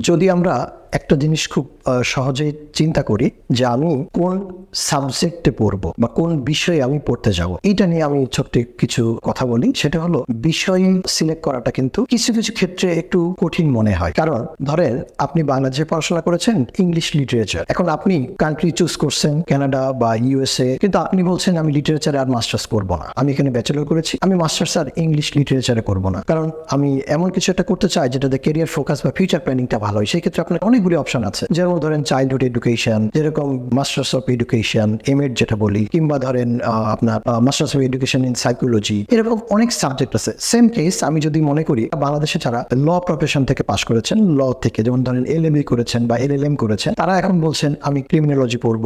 যদি আমরা একটা জিনিস খুব সহজেই চিন্তা করি যে আমি কোন সাবজেক্টে পড়ব বা কোন বিষয়ে আমি পড়তে যাব। এটা নিয়ে আমি ছোট্ট কিছু কথা বলি। সেটা হলো, বিষয় সিলেক্ট করাটা কিন্তু কিছু কিছু ক্ষেত্রে একটু কঠিন মনে হয়। কারণ, ধরেন, আপনি বাংলাদেশে পড়াশোনা করেছেন ইংলিশ লিটারেচার এখন আপনি কান্ট্রি চুজ করছেন কানাডা বা ইউএসএ কিন্তু আপনি বলছেন, আমি লিটারেচারে আর মাস্টার্স করব না। আমি এখানে ব্যাচেলর করেছি, আমি মাস্টার্স আর ইংলিশ লিটারেচারে করব না। কারণ, আমি এমন কিছু একটা করতে চাই, যেটাতে ক্যারিয়ার ফোকাস বা ফিউচার প্ল্যানিংটা ভালো হয়। সেই ক্ষেত্রে আপনার অনেকগুলি অপশন আছে। যেমন ধরেন চাইল্ডহুড এডুকেশন যেরকম masters of education M Ed যেটা বলি, কিংবা ধরেন আপনার masters of education in psychology এরকম অনেক সাবজেক্ট আছে। সেম কেস আমি যদি মনে করি, বাংলাদেশে যারা ল প্রফেশন থেকে পাশ করেছেন ল থেকে, যেমন ধরেন এল করেছেন বা এল করেছেন, তারা এখন বলছেন, আমি ক্রিমিনোলজি পড়ব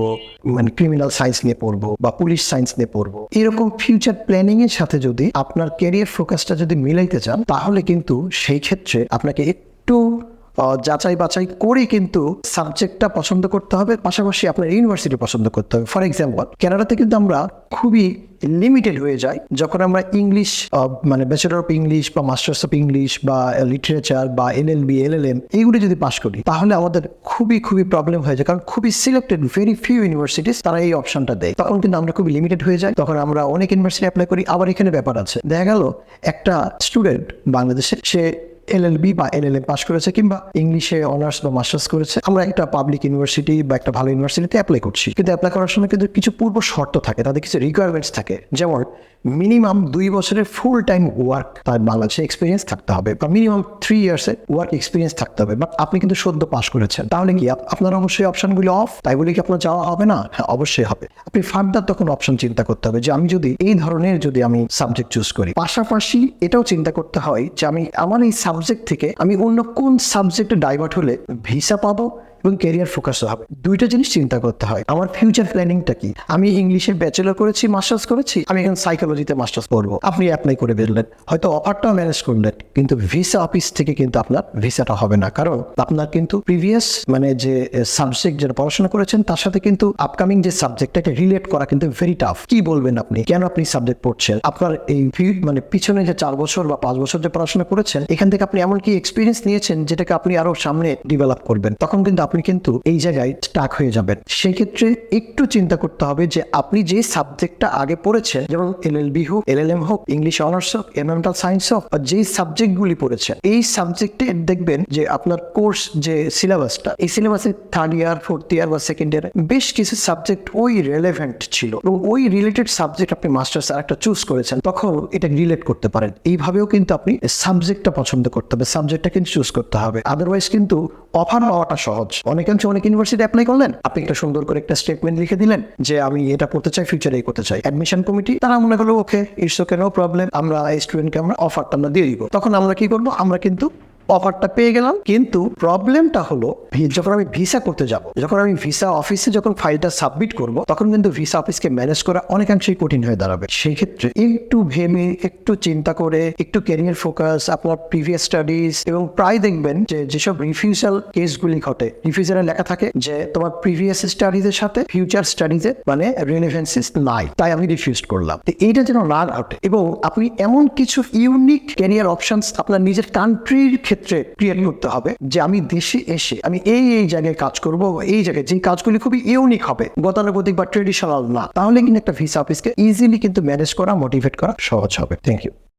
মানে ক্রিমিনাল সায়েন্স নিয়ে পড়ব বা পুলিশ সায়েন্স নিয়ে পড়ব। এরকম ফিউচার প্ল্যানিং এর সাথে যদি আপনার ক্যারিয়ার ফোকাসটা যদি মিলাইতে চান, তাহলে কিন্তু সেই ক্ষেত্রে আপনাকে যাচাই বাছাই করে কিন্তু সাবজেক্টটা পছন্দ করতে হবে, পাশাপাশি আপনার ইউনিভার্সিটি পছন্দ করতে হবে। ফর এক্সাম্পল কানাডাতে কিন্তু আমরা খুবই লিমিটেড হয়ে যাই। যখন আমরা ইংলিশ মানে ব্যাচেলর অফ ইংলিশ বা মাস্টার্স অফ ইংলিশ বা লিটারেচার বা L L B L L M এইগুলি যদি পাশ করি, তাহলে আমাদের খুবই খুবই প্রবলেম হয়ে যায়। কারণ খুবই সিলেক্টেড ভেরি ফিউ ইউনিভার্সিটিস তারা এই অপশনটা দেয়। তখন কিন্তু আমরা খুবই লিমিটেড হয়ে যাই। তখন আমরা অনেক ইউনিভার্সিটি অ্যাপ্লাই করি। আবার এখানে ব্যাপার আছে। দেখা গেল, একটা স্টুডেন্ট বাংলাদেশে, সে এলএলবি বা এলএলএম পাস করেছে কিংবা ইংলিশে অনার্স বা মাস্টার্স করেছে, আমরা একটা পাবলিক ইউনিভার্সিটি বা একটা ভালো ইউনিভার্সিটিতে অ্যাপ্লাই করছি। কিন্তু অ্যাপ্লাই করার সময় কিন্তু কিছু পূর্ব শর্ত থাকে, তাদের কিছু রিকোয়ারমেন্টস থাকে। যেমন মিনিমাম দুই বছরের ফুল টাইম ওয়ার্ক তার বাংলাদেশে এক্সপিরিয়েন্স থাকতে হবে বা মিনিমাম থ্রি ইয়ার্সের ওয়ার্ক এক্সপিরিয়েন্স থাকতে হবে। বাট আপনি কিন্তু সদ্য পাস করেছেন। তাহলে কি আপনার অবশ্যই অপশনগুলি অফ তাই বলে কি আপনার যাওয়া হবে না? হ্যাঁ অবশ্যই হবে। আপনি ফার্দার তখন অপশন চিন্তা করতে হবে যে আমি যদি এই ধরনের যদি আমি সাবজেক্ট চুজ করি, পাশাপাশি এটাও চিন্তা করতে হয় যে আমি আমার এই সাবজেক্ট থেকে আমি অন্য কোন সাবজেক্টে ডাইভার্ট হলে ভিসা পাবো? এবং ক্যারিয়ার ফোকাস হবে দুইটা জিনিস চিন্তা করতে হয়। আমার ফিউচার প্ল্যানিংটা কি? আমি ইংলিশে ব্যাচেলর করেছি মাস্টার্স করেছি, আমি এখন সাইকোলজিতে মাস্টার্স করব আপনি অ্যাপ্লাই করে বেরলেন। হয়তো অফারটাও ম্যানেজ করলেন, কিন্তু ভিসা অফিস থেকে কিন্তু আপনার ভিসাটা হবে না। কারণ আপনার কিন্তু প্রিভিয়াস মানে যে সাবজেক্ট যেটা পড়াশোনা করেছেন, তার সাথে কিন্তু আপকামিং যে সাবজেক্টটাকে রিলেট করা কিন্তু ভেরি টাফ কি বলবেন আপনি? কেন আপনি সাবজেক্ট পড়ছেন? আপনার এই মানে পিছনে যে চার বছর বা পাঁচ বছর যে পড়াশোনা করেছেন, এখান থেকে আপনি এমন কি এক্সপিরিয়েন্স নিয়েছেন, যেটাকে আপনি আরও সামনে ডেভেলপ করবেন। তখন কিন্তু আপনি কিন্তু এই জায়গায় স্টাক হয়ে যাবেন। সেক্ষেত্রে একটু চিন্তা করতে হবে যে আপনি যে সাবজেক্টটা আগে পড়েছেন, যেমন এল এল বি হোক এল এল এম হোক ইংলিশ অনার্স হোক এনভারমেন্টাল সায়েন্স হোক, বা যে সাবজেক্টগুলি পড়েছেন, এই সাবজেক্টে দেখবেন যে আপনার কোর্স যে সিলেবাসটা এই সিলেবাসে থার্ড ইয়ার ফোর্থ ইয়ার বা সেকেন্ড ইয়ার বেশ কিছু সাবজেক্ট ওই রেলেভেন্ট ছিল। এবং ওই রিলেটেড সাবজেক্ট আপনি মাস্টার্স আর একটা চুজ করেছেন, তখন এটা রিলেট করতে পারেন। এইভাবেও কিন্তু আপনি সাবজেক্টটা পছন্দ করতে হবে সাবজেক্টটা কিন্তু চুজ করতে হবে। আদারওয়াইজ কিন্তু অফার পাওয়াটা সহজ। অনেকাংশে অনেক ইউনিভার্সিটি অ্যাপ্লাই করলেন। আপনি একটা সুন্দর করে একটা স্টেটমেন্ট লিখে দিলেন যে, আমি এটা করতে চাই ফিউচারে এই করতে চাই। অ্যাডমিশন কমিটি তারা মনে করল okay it's okay no problem আমরা স্টুডেন্টকে আমরা অফারটা আমরা দিয়ে দিব। তখন আমরা কি করব? আমরা কিন্তু অফারটা পেয়ে গেলাম। কিন্তু প্রবলেমটা হলো যখন আমি ভিসা করতে যাব, যখন আমি ভিসা অফিসে যখন ফাইলটা সাবমিট করব, তখন কিন্তু ভিসা অফিসকে ম্যানেজ করা অনেকাংশেই কঠিন হয়ে দাঁড়াবে। সেই ক্ষেত্রে একটু ভেবে, একটু চিন্তা করে, একটু ক্যারিয়ার ফোকাস আপনার প্রিভিয়াস স্টাডিজ এবং প্রায় দেখবেন যে যেসব রিফিউজাল কেসগুলি ঘটে রিফিউজালে লেখা থাকে যে তোমার প্রিভিয়াস স্টাডিজের সাথে ফিউচার স্টাডিজের মানে রিলেভেন্সিস নাই। তাই আমি রিফিউজ করলাম। তো এইটা যেন না ঘটে এবং আপনি এমন কিছু ইউনিক ক্যারিয়ার অপশনস আপনার নিজের কান্ট্রির ক্ষেত্রে ক্রিয়েট করতে হবে যে আমি দেশে এসে আমি এই এই জায়গায় কাজ করব এই জায়গায় যে কাজগুলি খুবই ইউনিক হবে, গতানুগতিক বা ট্রেডিশনাল না, তাহলে কিন্তু একটা ভিসা অফিসকে ইজিলি কিন্তু ম্যানেজ করা মোটিভেট করা সহজ হবে। Thank you